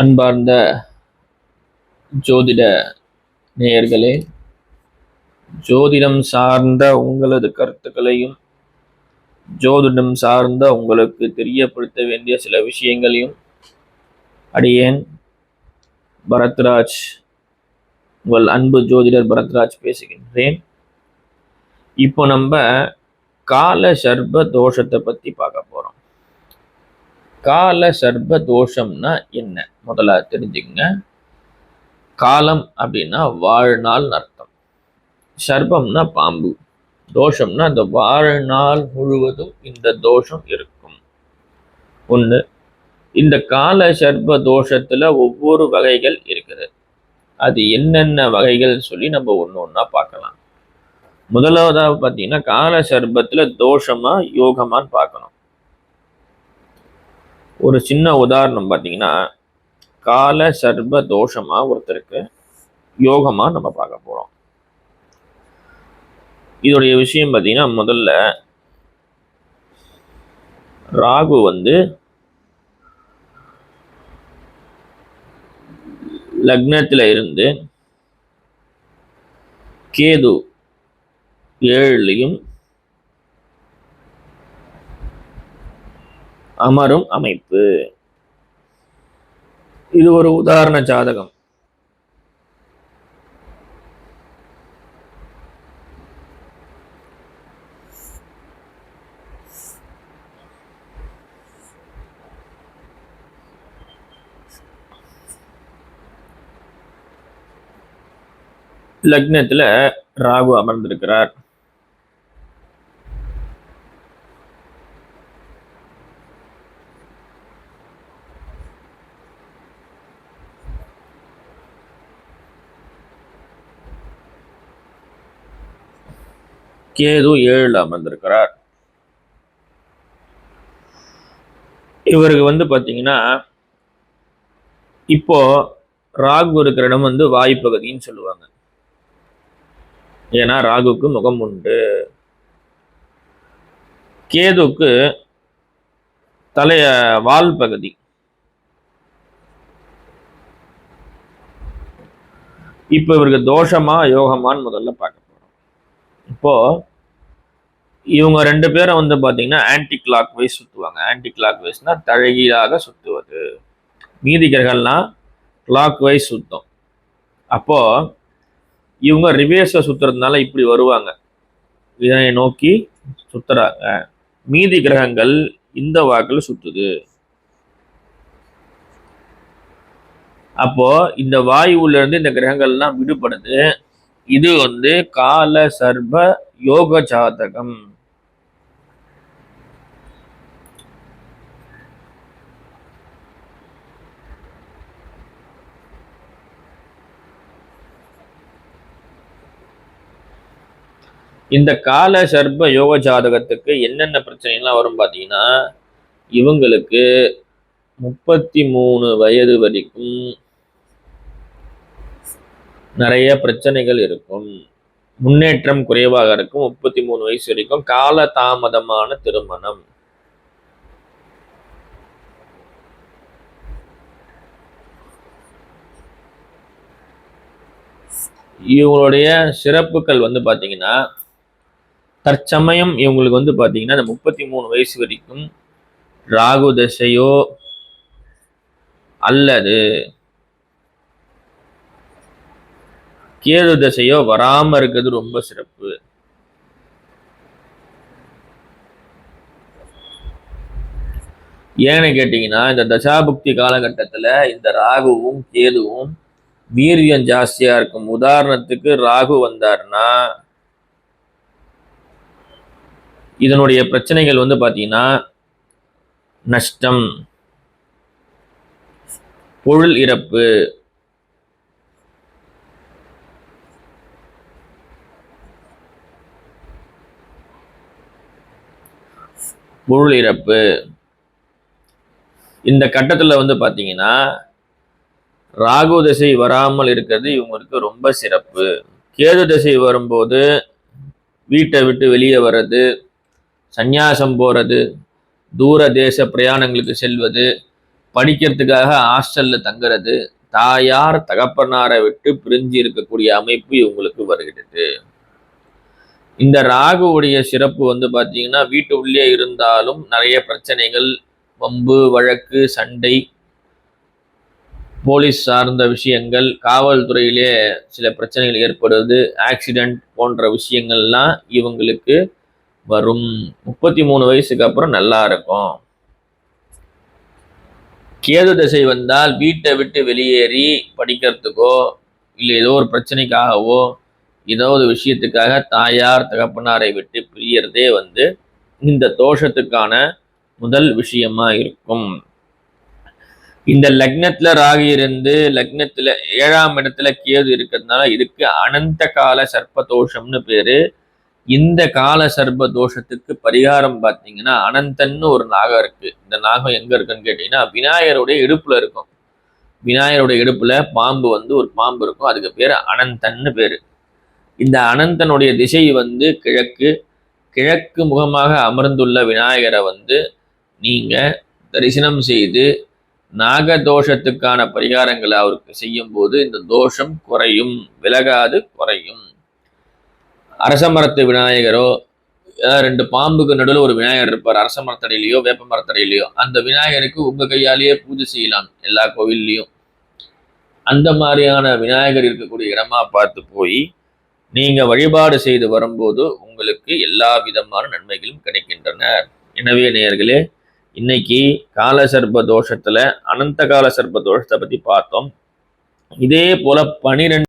அன்பார்ந்த ஜோதிட நேயர்களே ஜோதிடம் சார்ந்த உங்களது கருத்துக்களையும் ஜோதிடம் சார்ந்த உங்களுக்கு தெரியப்படுத்த வேண்டிய சில விஷயங்களையும் அடியேன். பரத்ராஜ் உங்கள் அன்பு ஜோதிடர் பரத்ராஜ் பேசுகின்றேன். இப்போ நம்ம கால சர்ப தோஷத்தை பற்றி பார்க்க போகிறோம் கால சர்ப தோஷம்னா என்ன? முதல்ல தெரிஞ்சுக்கங்க. காலம் அப்படின்னா வாழ்நாள் அர்த்தம். சர்பம்னா பாம்பு. தோஷம்னா அந்த வாழ்நாள் முழுவதும் இந்த தோஷம் இருக்கும். ஒன்று இந்த கால சர்ப தோஷத்தில் ஒவ்வொரு வகைகள் இருக்குது அது என்னென்ன வகைகள் சொல்லி நம்ம ஒன்று ஒன்றா பார்க்கலாம். முதலாவதாக பார்த்தீங்கன்னா கால சர்பத்தில் தோஷமாக யோகமான்னு பார்க்கணும். ஒரு சின்ன உதாரணம் பார்த்தீங்கன்னா கால சர்ப தோஷமா ஒருத்தருக்கு யோகமா நம்ம பார்க்க போறோம். இதோடைய விஷயம் பார்த்தீங்கன்னா முதல்ல ராகு வந்து லக்னத்தில் இருந்து கேது ஏழுலையும் அமரும் அமைப்பு. இது ஒரு உதாரண ஜாதகம். லக்னத்துல ராகு அமர்ந்திருக்கிறார். கேது ஏழில் அமர்ந்திருக்கிறார். இவருக்கு வந்து பார்த்தீங்கன்னா இப்போ ராகு இருக்கிற இடம் வந்து வாய்ப்பகுதின்னு சொல்லுவாங்க. ஏன்னா ராகுக்கு முகம் உண்டு. கேதுக்கு தலைய வால் பகுதி. இப்போ இவருக்கு தோஷமா யோகமான்னு முதல்ல பார்க்கணும். இப்போ இவங்க ரெண்டு பேரும் வந்து பார்த்தீங்கன்னா ஆன்டி கிளாக் வைஸ் சுற்றுவாங்க ஆன்டி கிளாக் வைஸ்னா தழகீழாக சுற்றுவது மீதி கிரகம்லாம் கிளாக் வைஸ் சுத்தம். அப்போது இவங்க ரிவேர்ஸை சுற்றுறதுனால இப்படி வருவாங்க. இதனை நோக்கி சுற்றுறாங்க மீதி கிரகங்கள் இந்த வாக்கில் சுற்றுது அப்போ இந்த வாயுவிலிருந்து இந்த கிரகங்கள்லாம் விடுபடுது. இது வந்து கால சர்ப யோக ஜாதகம் இந்த கால சர்ப யோக ஜாதகத்துக்கு என்னென்ன பிரச்சனைலாம் வரும் பார்த்தீங்கன்னா இவங்களுக்கு முப்பத்தி மூணு வயது வரைக்கும் நிறைய பிரச்சனைகள் இருக்கும். முன்னேற்றம் குறைவாக இருக்கும். முப்பத்தி மூணு வயசு வரைக்கும் கால தாமதமான திருமணம். இவங்களுடைய சிறப்புகள் வந்து பார்த்தீங்கன்னா தற்சமயம் இவங்களுக்கு வந்து பார்த்தீங்கன்னா இந்த முப்பத்தி மூணு வயசு வரைக்கும் ராகு தசையோ அல்லது கேது தசையோ வராம இருக்கிறது ரொம்ப சிறப்பு. ஏன்னு கேட்டீங்கன்னா இந்த தசாபுக்தி காலகட்டத்தில் இந்த ராகுவும் கேதுவும் வீரியம் ஜாஸ்தியாக இருக்கும். உதாரணத்துக்கு ராகு வந்தாருன்னா இதனுடைய பிரச்சனைகள் வந்து பார்த்தீங்கன்னா நஷ்டம் பொருள் இறப்பு பொருள் இறப்பு இந்த கட்டத்தில் வந்து பார்த்தீங்கன்னா ராகு திசை வராமல் இருக்கிறது இவங்களுக்கு ரொம்ப சிறப்பு. கேது திசை வரும்போது வீட்டை விட்டு வெளியே வர்றது சந்நியாசம் போகிறது தூர தேச பிரயாணங்களுக்கு செல்வது படிக்கிறதுக்காக ஹாஸ்டல்ல தங்குறது தாயார் தகப்பனாரை விட்டு பிரிஞ்சு இருக்கக்கூடிய அமைப்பு இவங்களுக்கு வருகிறது இந்த ராகுவுடைய சிறப்பு வந்து பார்த்தீங்கன்னா வீட்டு உள்ளே இருந்தாலும் நிறைய பிரச்சனைகள் வம்பு வழக்கு சண்டை போலீஸ் சார்ந்த விஷயங்கள் காவல்துறையிலே சில பிரச்சனைகள் ஏற்படுவது ஆக்சிடென்ட் போன்ற விஷயங்கள்லாம் இவங்களுக்கு வரும். முப்பத்தி மூணு வயசுக்கு அப்புறம் நல்லா இருக்கும். கேது திசை வந்தால் வீட்டை விட்டு வெளியேறி படிக்கிறதுக்கோ இல்லை ஏதோ ஒரு பிரச்சனைக்காகவோ ஏதோ ஒரு விஷயத்துக்காக தாயார் தகப்பனாரை விட்டு பிரியறதே வந்து இந்த தோஷத்துக்கான முதல் விஷயமா இருக்கும். இந்த லக்னத்துல ராகு இருந்து லக்னத்துல ஏழாம் இடத்துல கேது இருக்கிறதுனால இதுக்கு அனந்த கால சர்ப்ப தோஷம்னு பேரு. இந்த கால சர்ப்ப தோஷத்துக்கு பரிகாரம் பார்த்தீங்கன்னா அனந்தன்னு ஒரு நாகம் இருக்கு. இந்த நாகம் எங்க இருக்குன்னு கேட்டீங்கன்னா விநாயகருடைய இடுப்புல இருக்கும். விநாயகருடைய இடுப்புல பாம்பு வந்து ஒரு பாம்பு இருக்கும். அதுக்கு பேர் அனந்தன்னு பேரு. இந்த அனந்தனுடைய திசை வந்து கிழக்கு கிழக்கு முகமாக அமர்ந்துள்ள விநாயகரை வந்து நீங்க தரிசனம் செய்து நாகதோஷத்துக்கான பரிகாரங்களை அவருக்கு செய்யும் போது இந்த தோஷம் குறையும் விலகாது குறையும். அரச மரத்து விநாயகரோ ரெண்டு பாம்புக்கு நடுவில் ஒரு விநாயகர் இருப்பார் அரச மரத்தடையிலையோ வேப்ப மரத்தடையிலையோ அந்த விநாயகருக்கு உங்க கையாலேயே பூஜை செய்யலாம் எல்லா கோவில்லையும். அந்த மாதிரியான விநாயகர் இருக்கக்கூடிய இடமா பார்த்து போய் நீங்க வழிபாடு செய்து வரும்போது உங்களுக்கு எல்லா விதமான நன்மைகளும் கிடைக்கின்றன. எனவே நேயர்களே இன்னைக்கு கால தோஷத்துல அனந்த கால சர்ப தோஷத்தை பத்தி பார்த்தோம். இதே போல பனிரெண்டு